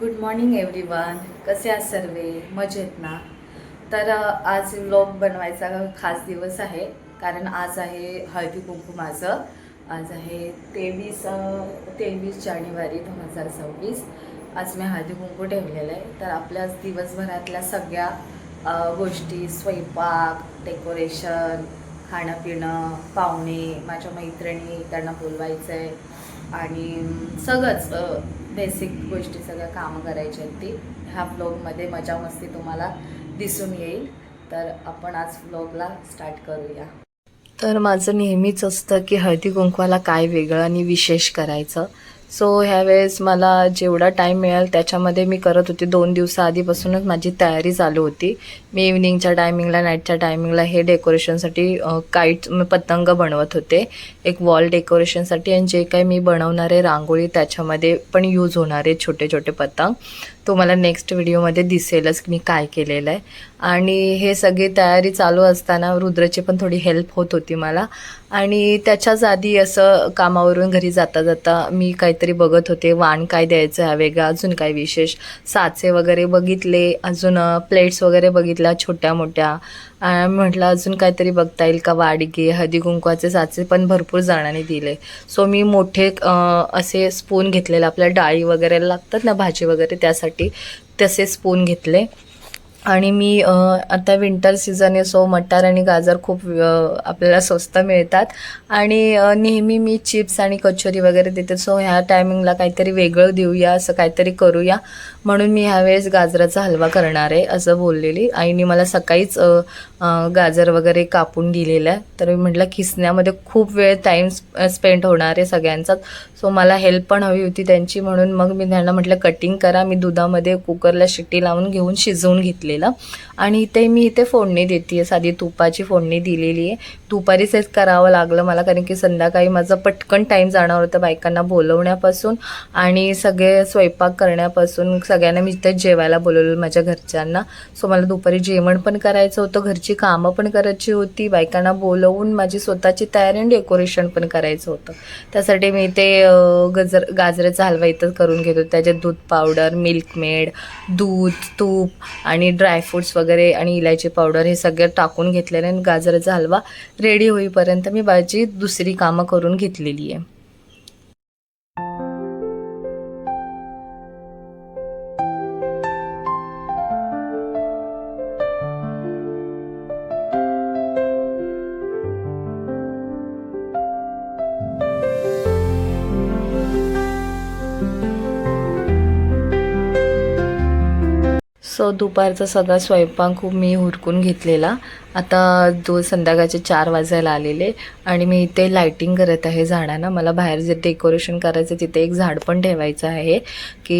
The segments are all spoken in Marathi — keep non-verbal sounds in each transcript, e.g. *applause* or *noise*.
गुड मॉर्निंग एव्हरीवन कसे आहात सर्वे? मजेत ना? तर आज व्लॉग बनवायचा खास दिवस आहे. कारण आज आहे हळदी कुंकू माझं. आज आहे तेवीस तेवीस जानेवारी दोन हजार सव्वीस. आज मी हळदी कुंकू ठेवलेलं आहे. तर आपल्या दिवसभरातल्या सगळ्या गोष्टी स्वयंपाक डेकोरेशन खाणंपिणं पाहुणे माझ्या मैत्रिणी त्यांना बोलवायचं आहे आणि सगळंच बेसिक गोष्टी सगळ्या कामं करायची आहेत ती. ह्या ब्लॉगमध्ये मजा मस्ती तुम्हाला दिसून येईल. तर आपण आज ब्लॉगला स्टार्ट करूया. तर माझं नेहमीच असतं की हळदी कुंकवाला काय वेगळं आणि विशेष करायचं. सो ह्यावेळेस मला जेवढा टाईम मिळेल त्याच्यामध्ये मी करत होती. दोन दिवसाआधीपासूनच माझी तयारी चालू होती. मी इव्हनिंगच्या टायमिंगला नाईटच्या टायमिंगला हे डेकोरेशनसाठी काईट पतंग बनवत होते. एक वॉल डेकोरेशनसाठी आणि जे काही मी बनवणारे रांगोळी त्याच्यामध्ये पण यूज होणारे छोटे छोटे पतंग. तो मला नेक्स्ट व्हिडिओमध्ये दिसेलच की मी काय केलेलं आहे. आणि हे सगळी तयारी चालू असताना रुद्रची पण थोडी हेल्प होत होती मला. आणि त्याच्याच आधी असं कामावरून घरी जाता जाता मी काहीतरी बघत होते. वाण काय द्यायचं आहे वेगळं अजून काय विशेष? साचे वगैरे बघितले अजून प्लेट्स वगैरे बघितल्या छोट्या मोठ्या म्हटलं अजून काहीतरी बघता येईल का? वाडगे हळदी कुंकवाचे साचे पण भरपूर जणांनी दिले. सो मी मोठे असे स्पून घेतलेले आपल्या डाळी वगैरे लागतात ना भाजी वगैरे त्यासाठी तसे स्पून घेतले. आणि मी आता विंटर सीझन आहे सो मटार आणि गाजर खूप आपल्याला स्वस्त मिळतात. आणि नेहमी मी चिप्स आणि कचोरी वगैरे देते. सो ह्या टायमिंगला काहीतरी वेगळं देऊया असं काहीतरी करूया. म्हणून मी ह्यावेळेस गाजराचा हलवा करणार आहे असं बोललेली. आईने मला सकाळीच गाजर वगैरे कापून दिलेलं आहे. तर मी म्हटलं खिसण्यामध्ये खूप वेळ टाईम स्पेंड होणार आहे सगळ्यांचाच. सो मला हेल्प पण हवी होती त्यांची. म्हणून मग मी त्यांना म्हटलं कटिंग करा. मी दुधामध्ये कुकरला शिट्टी लावून घेऊन शिजवून घेतली. घेतलेलं. आणि इथे मी इथे फोडणी देते आहे साधी तुपाची फोडणी दिलेली आहे दुपारीच हेच करावं लागलं मला कारण की संध्याकाळी माझं पटकन टाईम जाणार होतं बायकांना बोलवण्यापासून आणि सगळे स्वयंपाक करण्यापासून सगळ्यांना मी इथे जेवायला बोलवलं माझ्या घरच्यांना. सो मला दुपारी जेवण पण करायचं होतं घरची कामं पण करायची होती बायकांना बोलवून माझी स्वतःची तयारी आणि डेकोरेशन पण करायचं होतं. त्यासाठी मी ते गजर गाजराचा हलवा इथं करून घेतो त्याच्यात दूध पावडर मिल्कमेड दूध तूप आणि ड्रायफ्रुट्स वगैरे आणि इलायची पावडर हे सगळं टाकून घेतलेलं आणि गाजराचा हलवा रेडी होईपर्यंत मी माझी दुसरी कामं करून घेतलेली आहे. सो दुपारचा सगळा स्वयंपाक खूप मी हुरकून घेतलेला. आता दो संध्याकाळचे चार वाजायला आलेले आणि मी इथे लाईटिंग करत आहे झाडांना. मला बाहेर जे डेकोरेशन करायचं तिथे एक झाड पण ठेवायचं आहे की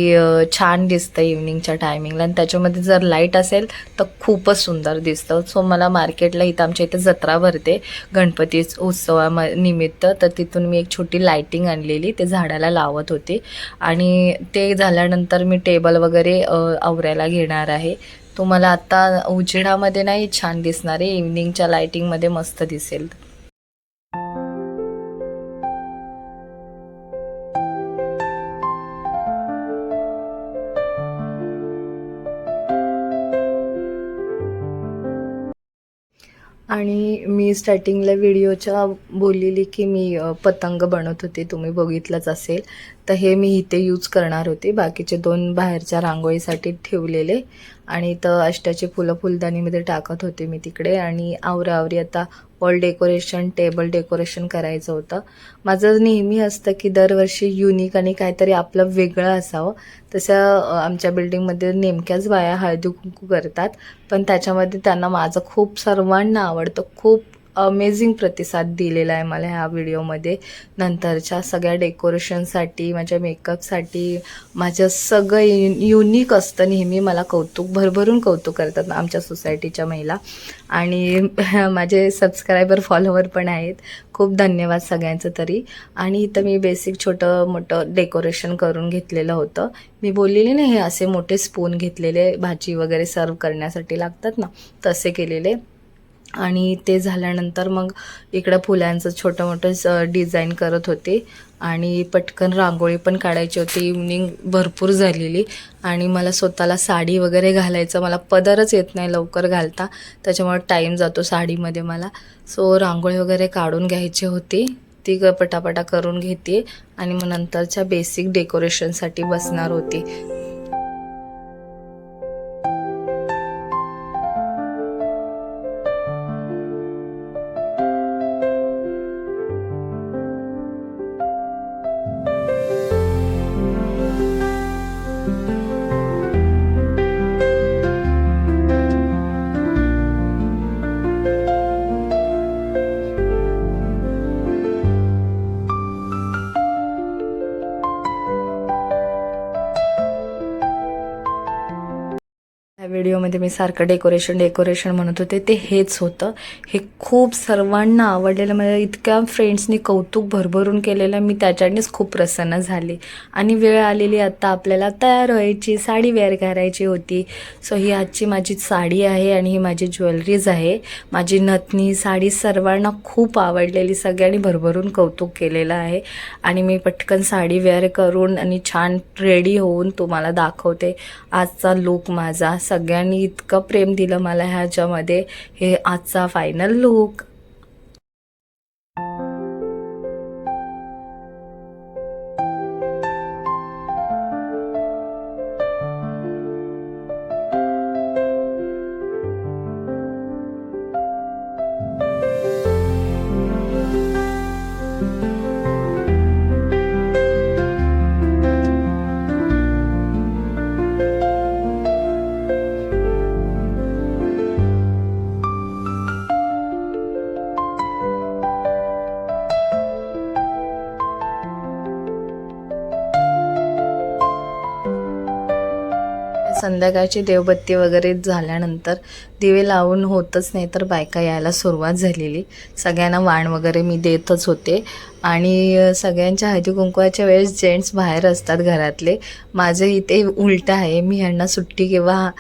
छान दिसतं इव्हनिंगच्या टायमिंगला आणि त्याच्यामध्ये जर लाइट असेल तर खूपच सुंदर दिसतं. सो मला मार्केटला इथं आमच्या इथे जत्रा भरते. गणपती उत्सवा निमित्त. तर तिथून मी एक छोटी लाईटिंग आणलेली. ते झाडाला लावत होते. आणि ते झाल्यानंतर मी टेबल वगैरे आवरायला घेणार आहे. तुम्हाला आता उजेडामध्ये नाही छान दिसणार आहे. इव्हनिंगच्या लाईटिंगमध्ये मस्त दिसेल. आणि मी स्टार्टिंगला व्हिडिओच्या बोललेली की मी पतंग बनवत होते तुम्ही बघितलंच असेल. तर हे मी इथे यूज करणार होते. बाकीचे दोन बाहेरच्या रांगोळीसाठी ठेवलेले. आणि इथं अष्टाची फुलं फुलदाणीमध्ये टाकत होते मी तिकडे आणि आवराआवरी आता वॉल डेकोरेशन टेबल डेकोरेशन करायचं होतं. माझं नेहमी असतं की दरवर्षी युनिक आणि काहीतरी आपलं वेगळं असावं. तसं आमच्या बिल्डिंगमध्ये नेमक्याच बाया हळदी कुंकू करतात. पण त्याच्यामध्ये त्यांना माझं खूप सर्वांना आवडतं. खूप अमेझिंग प्रतिसाद दिलेला आहे मला ह्या व्हिडिओमध्ये नंतरच्या सगळ्या डेकोरेशनसाठी माझ्या मेकअपसाठी माझं सगळं युनिक असतं नेहमी मला कौतुक भरभरून कौतुक करतात आमच्या सोसायटीच्या महिला. आणि *laughs* माझे सबस्क्रायबर फॉलोवर पण आहेत. खूप धन्यवाद सगळ्यांचं तरी. आणि इथं मी बेसिक छोटं मोठं डेकोरेशन करून घेतलेलं होतं. मी बोललेली ना हे असे मोठे स्पून घेतलेले भाजी वगैरे सर्व करण्यासाठी लागतात ना तसे केलेले. आणि ते झाल्यानंतर मग इकडं फुलांचं छोटं मोठं डिझाईन करत होते. आणि पटकन रांगोळी पण काढायची होती. इव्हनिंग भरपूर झालेली. आणि मला स्वतःला साडी वगैरे घालायचं मला पदरच येत नाही लवकर घालता. त्याच्यामुळे टाईम जातो साडीमध्ये मला. सो रांगोळी वगैरे काढून घ्यायची होती. ती पटापटा करून घेते. आणि मग नंतरच्या बेसिक डेकोरेशनसाठी बसणार होती. व्हिडिओमध्ये मी सारखं डेकोरेशन डेकोरेशन म्हणत होते. ते हेच होतं. हे खूप सर्वांना आवडलेलं. माझ्या इतक्या फ्रेंड्सनी कौतुक भरभरून केलेलं. मी त्याच्यानेच खूप प्रसन्न झाली. आणि वेळ आलेली आता आपल्याला तयार व्हायची साडी वेअर करायची होती. सो ही आजची माझी साडी आहे आणि ही माझी ज्वेलरीज आहे. माझी नथनी साडी सर्वांना खूप आवडलेली. सगळ्यांनी भरभरून कौतुक केलेलं आहे. आणि मी पटकन साडी वेअर करून आणि छान रेडी होऊन तुम्हाला दाखवते. आजचा लुक माझा. सगळ्यांनी इतकं प्रेम दिलं मला ह्याच्यामध्ये. हे आजचा फायनल लुक संध्याकाळची देवबत्ती वगैरे झाल्यानंतर दिवे लावून होतच नाही तर बायका यायला सुरुवात झालेली. सगळ्यांना वाण वगैरे मी देतच होते. आणि सगळ्यांच्या हळदी कुंकवाच्या वेळेस जेंट्स बाहेर असतात घरातले. माझं इथे उलटं आहे. मी ह्यांना सुट्टी किंवा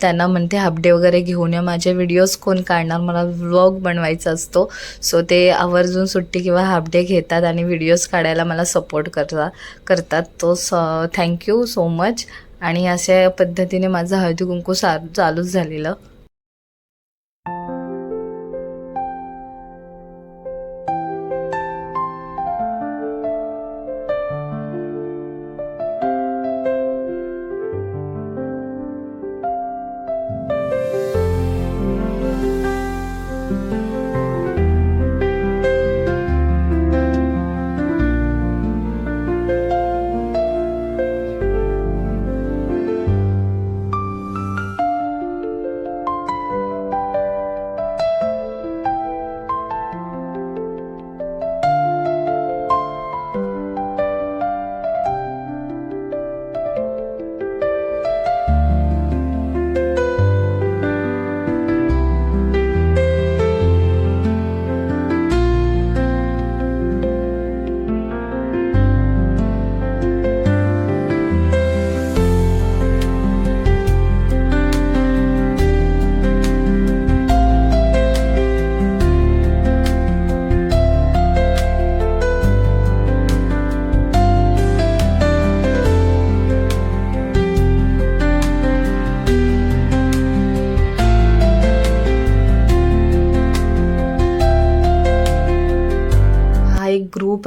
त्यांना म्हणते हाफडे वगैरे घेऊन या. माझे व्हिडिओज कोण काढणार? मला व्लॉग बनवायचा असतो. सो ते आवर्जून सुट्टी किंवा हाफडे घेतात आणि व्हिडिओज काढायला मला सपोर्ट करता करतात. तो स थँक्यू सो मच. आणि अशा पद्धतीने माझं हळदी कुंकू सा चालूच झालेलं.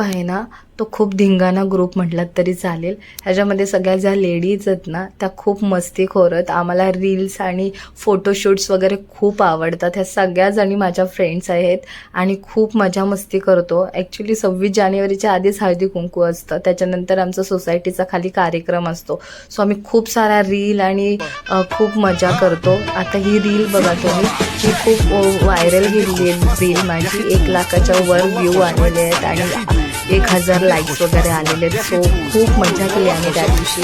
ग्रुप आहे ना तो खूप धिंगाणा ग्रुप म्हटलात तरी चालेल. ह्याच्यामध्ये सगळ्या ज्या लेडीज आहेत ना त्या खूप मस्ती खोरत. आम्हाला रील्स आणि फोटोशूट्स वगैरे खूप आवडतात. ह्या सगळ्या जणी माझ्या फ्रेंड्स आहेत आणि खूप मजा मस्ती करतो. ॲक्च्युली सव्वीस जानेवारीच्या आधीच हळदी कुंकू असतं. त्याच्यानंतर आमचा सोसायटीचा खाली कार्यक्रम असतो. सो आम्ही खूप सारा रील आणि खूप मजा करतो. आता ही रील बघा तुम्ही. ही खूप व्हायरल गेलेली रील माझी. एक लाखाच्या वर व्ह्यू आलेले आहेत आणि एक हजार लाईक्स वगैरे आलेले सो खूप मजा केली आम्ही त्या दिवशी.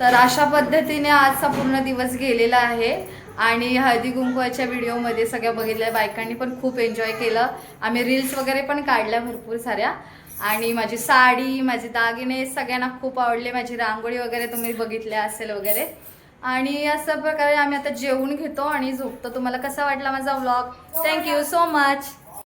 तर अशा पद्धतीने आजचा पूर्ण दिवस गेलेला आहे. आणि हळदी कुंकवाच्या व्हिडिओमध्ये सगळ्या बघितल्या बायकांनी पण खूप एन्जॉय केलं. आम्ही रील्स वगैरे पण काढल्या भरपूर साऱ्या. आणि माझी साडी माझे दागिने सगळ्यांना खूप आवडले. माझी रांगोळी वगैरे तुम्ही बघितल्या असेल वगैरे. आणि अशा प्रकारे आम्ही आता जेवून घेतो आणि झोपतो. तुम्हाला कसा वाटला माझा व्लॉग थँक्यू सो मच